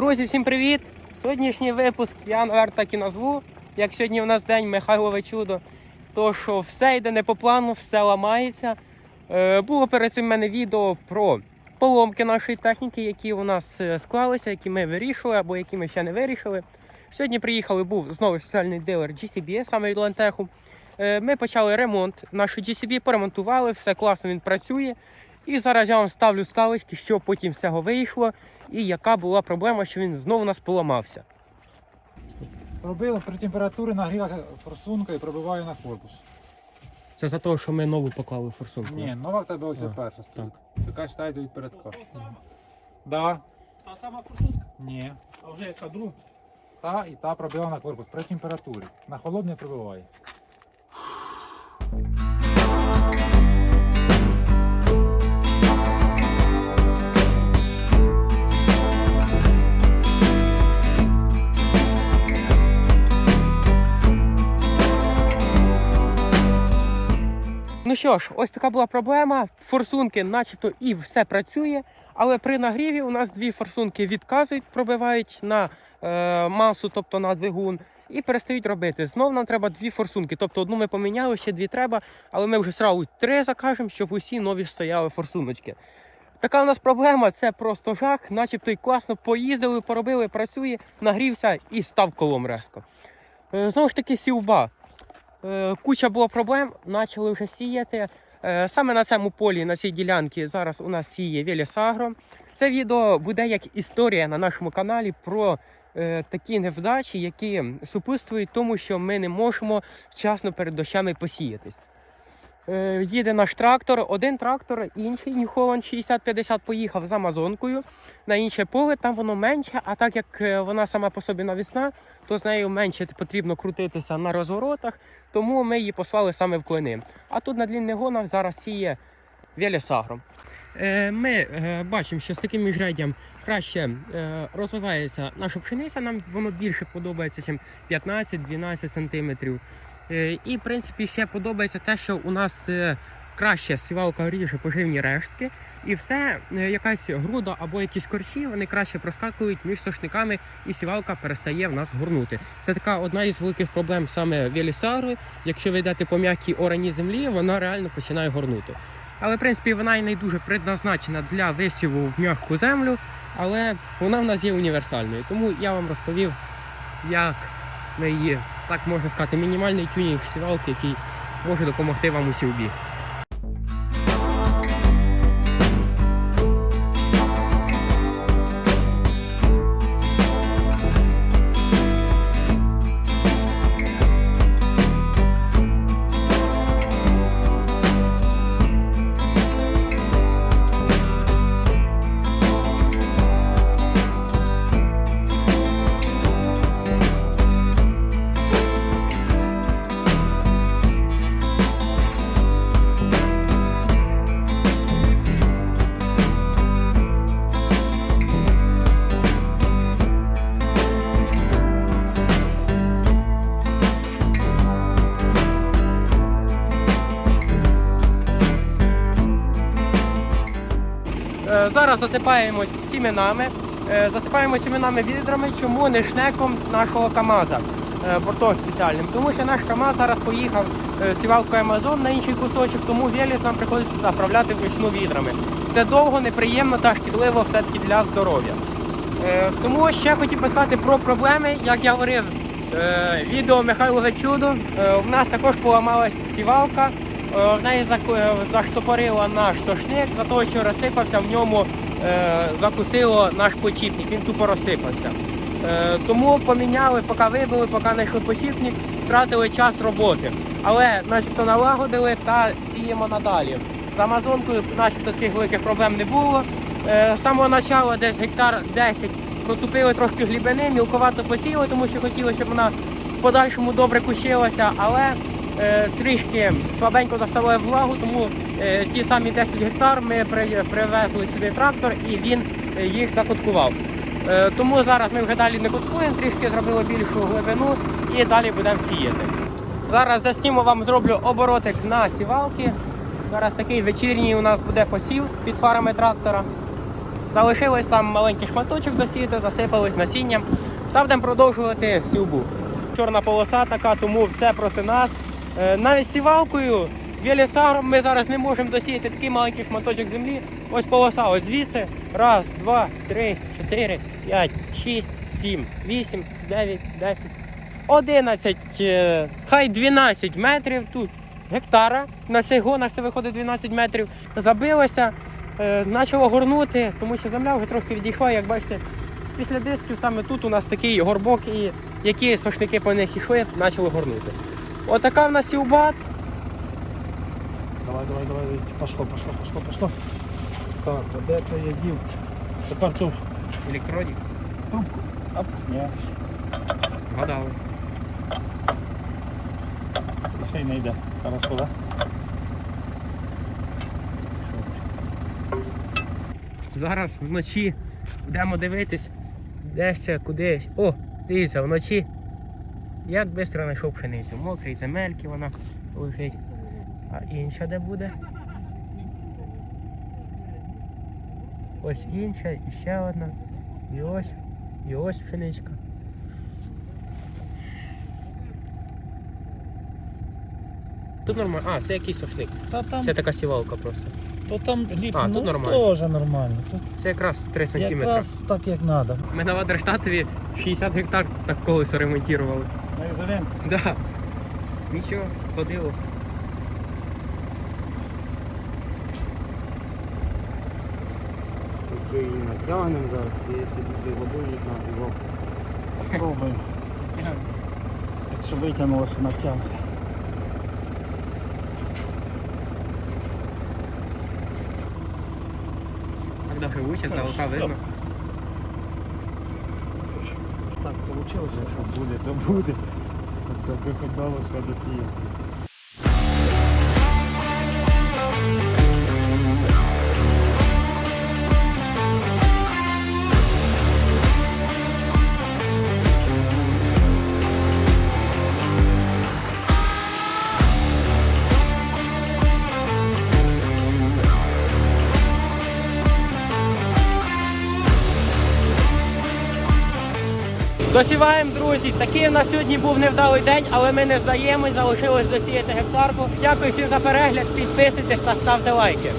Друзі, всім привіт! Сьогоднішній випуск я, наверное, так і назву. Як сьогодні у нас день Михайлове чудо. То що все йде не по плану, все ламається. Е, було перед цим в мене відео про поломки нашої техніки, які у нас е, склалися, які ми вирішили або які ми ще не вирішили. Сьогодні приїхали, був знову соціальний дилер GCB, саме від Лантеху. Е, ми почали ремонт. Нашу GCB поремонтували, все класно, він працює. І зараз я вам ставлю ставочки, що потім всього вийшло, і яка була проблема, що він знову у нас поламався. Робили при температурі нагрілася форсунка і пробиваю на корпус. Це за те, що ми нову поклали форсунку. Ні, нова в тебе ось А, перша стоїть. Так. Яка вважається від передка. Да, Та сама форсунка, ні. а вже яка друга. Та і та пробила на корпус при температурі. На холодний пробиває. Що ж, ось така була проблема. Форсунки, начебто, і все працює, але при нагріві у нас дві форсунки відказують, пробивають на е, масу, тобто на двигун, і перестають робити. Знов нам треба дві форсунки. Тобто одну ми поміняли, ще дві треба, але ми вже сразу три закажемо, щоб усі нові стояли форсуночки. Така у нас проблема, це просто жах, начебто й класно поїздили, поробили, працює, нагрівся і став колом резко. Е, Знову ж таки, сівба. Е, Куча було проблем, почали вже сіяти. Е, Саме на цьому полі, на цій ділянці, зараз у нас сіє Велісагро. Це відео буде як історія на нашому каналі про е, такі невдачі, які супутствують тому, що ми не можемо вчасно перед дощами посіятись. Е, Їде наш трактор, один трактор, інший Holland 6050 поїхав з Амазонкою на інше поле, там воно менше, а так як е, вона сама по собі навісна, то з нею менше потрібно крутитися на розворотах, тому ми її послали саме в клини. А тут на длінних гонах зараз сіє Велісагро. Е, Ми бачимо, що з таким міжряддям краще розвивається наша пшениця. Нам воно більше подобається, ніж 15-12 сантиметрів. Е, І, в принципі, ще подобається те, що у нас е, краще сівалка ріже поживні рештки, і все, е, якась груда або якісь корчі, вони краще проскакують між сошниками, і сівалка перестає в нас горнути. Це така одна із великих проблем саме Велісару. Якщо ви йдете по м'якій ораній землі, вона реально починає горнути. Але в принципі вона і не дуже предназначена для висіву в м'яку землю, але вона в нас є універсальною. Тому я вам розповів, як ми її, так можна сказати, мінімальний тюнінг сівалки, який може допомогти вам у сівбі. Зараз засипаємось сіменами. Е, Засипаємо сіменами відрами, чому не шнеком нашого КАМАЗа е, бортом спеціальним. Тому що наш КАМАЗ зараз поїхав е, сівалкою Амазон на інший кусочок, тому Веліс нам приходиться заправляти вручну відрами. Це довго, неприємно та шкідливо все-таки для здоров'я. Тому ще хотів би сказати про проблеми, як я говорив. Відео Михайлове чудо. В нас також поламалась сівалка. В неї заштопорила наш сошник за того, що розсипався, в ньому закусило наш почіпник, він тупо розсипався. Е, Тому поміняли, поки вибили, поки знайшли почіпник, втратили час роботи. Але начебто налагодили та сіємо надалі. З Амазонкою начебто таких великих проблем не було. Е, З самого початку десь гектар 10 протупили трошки глибини, мілковато посіяли, тому що хотіли, щоб вона в подальшому добре кущилася, але е, трішки слабенько доставали влагу, тому е, ті самі 10 гектар ми привезли сюди трактор і він е, їх закуткував. Е, тому зараз ми вже далі не куткуємо, трішки зробили більшу глибину і далі будемо сіяти. Зараз засніму вам зроблю оборотик на сівалки. Зараз такий вечірній у нас буде посів під фарами трактора. Залишилось там маленький шматочок досіяти, засипались насінням. Та будемо продовжувати сівбу. Чорна полоса така, тому все проти нас. Е, Навіть сівалкою Велісаром ми зараз не можемо досіяти такий маленький шматочок землі. Ось полоса, от звідси. Раз, два, три, чотири, п'ять, шість, сім, вісім, дев'ять, десять, одинадцять, е, хай 12 метрів тут. Гектара на цих гонах це виходить 12 метрів. Забилося, е, почало горнути, тому що земля вже трошки відійшла. Як бачите, після дисків саме тут у нас такий горбок, і які сошники по них йшли, почали горнути. Отака в нас сівба. Давай, давай, давай. Пошло, пошло, пошло, пошло. Так, а де це я дів? Тепер тут. Електродік. Трубку. Оп. Ні. Гадали. І ще й не йде. Хорошо, да? Зараз вночі йдемо дивитись, десь кудись. О, дивіться, вночі. Як швидко знайшов пшеницю. Мокрій земельки вона лежить. А інша де буде? Ось інша, і ще одна. І ось, і ось пшеничка. Тут нормально. А, це якийсь сошник. Та там, Це така сівалка просто. то там ліп, А, тут ну, нормально. теж нормально. Тут Це якраз 3 сантиметри. якраз так, як треба. Ми на Вадерштатові 60 гектар так колесо ремонтували. Да. Нічого, ходило. Ми її натягнемо зараз, і тоді водою на його. Пробуємо. Якщо витягнулося, натягнути. Так довше вуче, здалека видно. Так, вийшло. Що буде, то буде. Тобто хоч бабушка досіє. Досіваємо, друзі. Такий у нас сьогодні був невдалий день, але ми не здаємось, залишилось досіяти гектарку. Дякую всім за перегляд, підписуйтесь та ставте лайки.